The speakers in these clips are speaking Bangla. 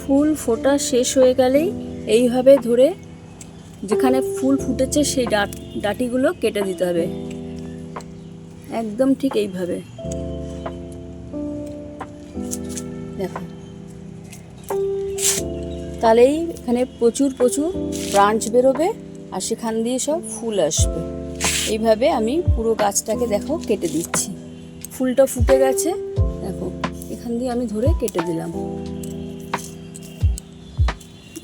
ফুল ফোটা শেষ হয়ে গেলেই এইভাবে ধরে যেখানে ফুল ফুটেছে সেই ডাট, ডাটিগুলো কেটে দিতে হবে। একদম ঠিক এইভাবে। দেখো। তাহলেই এখানে প্রচুর প্রচুর ব্রাঞ্চ বেরোবে আর সেখান দিয়ে সব ফুল আসবে। এইভাবে আমি পুরো গাছটাকে দেখো কেটে দিচ্ছি। ফুলটা ফুটে গেছে। দেখো, এখান দিয়ে আমি ধরে কেটে দিলাম।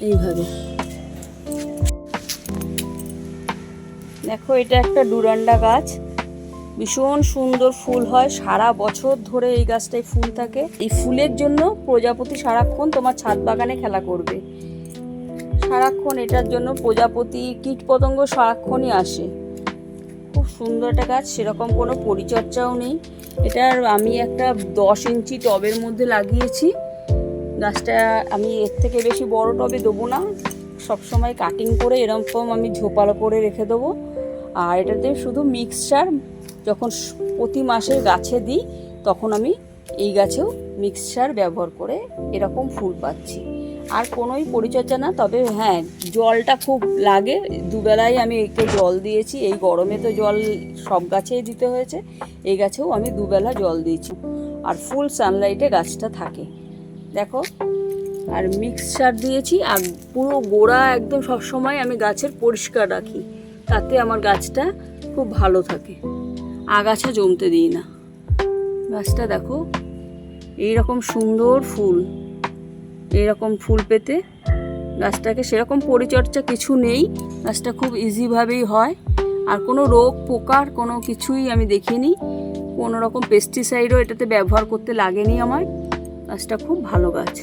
এইভাবে। দেখো, এটা একটা ডুরান্ডা গাছ। ভীষণ সুন্দর ফুল হয়। সারা বছর ধরে এই গাছটায় ফুল থাকে। এই ফুলের জন্য প্রজাপতি সারাক্ষণ তোমার ছাদ বাগানে খেলা করবে। সারাক্ষণ এটার জন্য প্রজাপতি কীট পতঙ্গ সারাক্ষণই আসে। খুব সুন্দর একটা গাছ, সেরকম কোনো পরিচর্যাও নেই। এটার আমি একটা দশ ইঞ্চি টবের মধ্যে লাগিয়েছি। গাছটা আমি এর থেকে বেশি বড় টবে দেবো না। সবসময় কাটিং করে এরকম আমি ঝোপালো করে রেখে দেবো। আর এটাতে শুধু মিক্সচার যখন প্রতি মাসে গাছে দিই, তখন আমি এই গাছেও মিক্সচার ব্যবহার করে এরকম ফুল পাচ্ছি। আর কোনোই পরিচর্যা না, তবে হ্যাঁ জলটা খুব লাগে। দুবেলায় আমি একে জল দিয়েছি, এই গরমে তো জল সব গাছেই দিতে হয়েছে। এই গাছেও আমি দুবেলা জল দিয়েছি। আর ফুল সানলাইটে গাছটা থাকে। দেখো। আর মিক্সচার দিয়েছি, আর পুরো গোড়া একদম সবসময় আমি গাছের পরিষ্কার রাখি। তাতে আমার গাছটা খুব ভালো থাকে। আগাছা জমতে দিই না। গাছটা দেখো, এইরকম সুন্দর ফুল। এইরকম ফুল পেতে গাছটাকে সেরকম পরিচর্যা কিছু নেই। গাছটা খুব ইজিভাবেই হয়। আর কোনো রোগ, পোকার কোনো কিছুই আমি দেখিনি। কোনো রকম পেস্টিসাইডও এটাতে ব্যবহার করতে লাগেনি আমার। গাছটা খুব ভালো গাছ।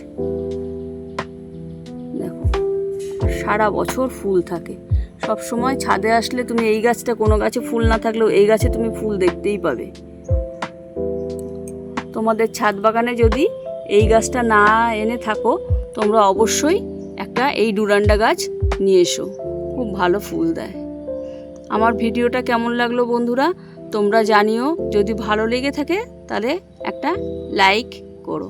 দেখো, সারা বছর ফুল থাকে। সব সময় ছাদে আসলে তুমি এই গাছটা কোনো গাছে ফুল না থাকলেও এই গাছে তুমি ফুল দেখতেই পাবে। তোমাদের ছাদ বাগানে যদি এই গাছটা না এনে থাকো, তোমরা অবশ্যই একটা এই ডুরান্ডা গাছ নিয়ে এসো। খুব ভালো ফুল দেয়। আমার ভিডিওটা কেমন লাগল বন্ধুরা, তোমরা জানিও। যদি ভালো লেগে থাকে তাহলে একটা লাইক করো।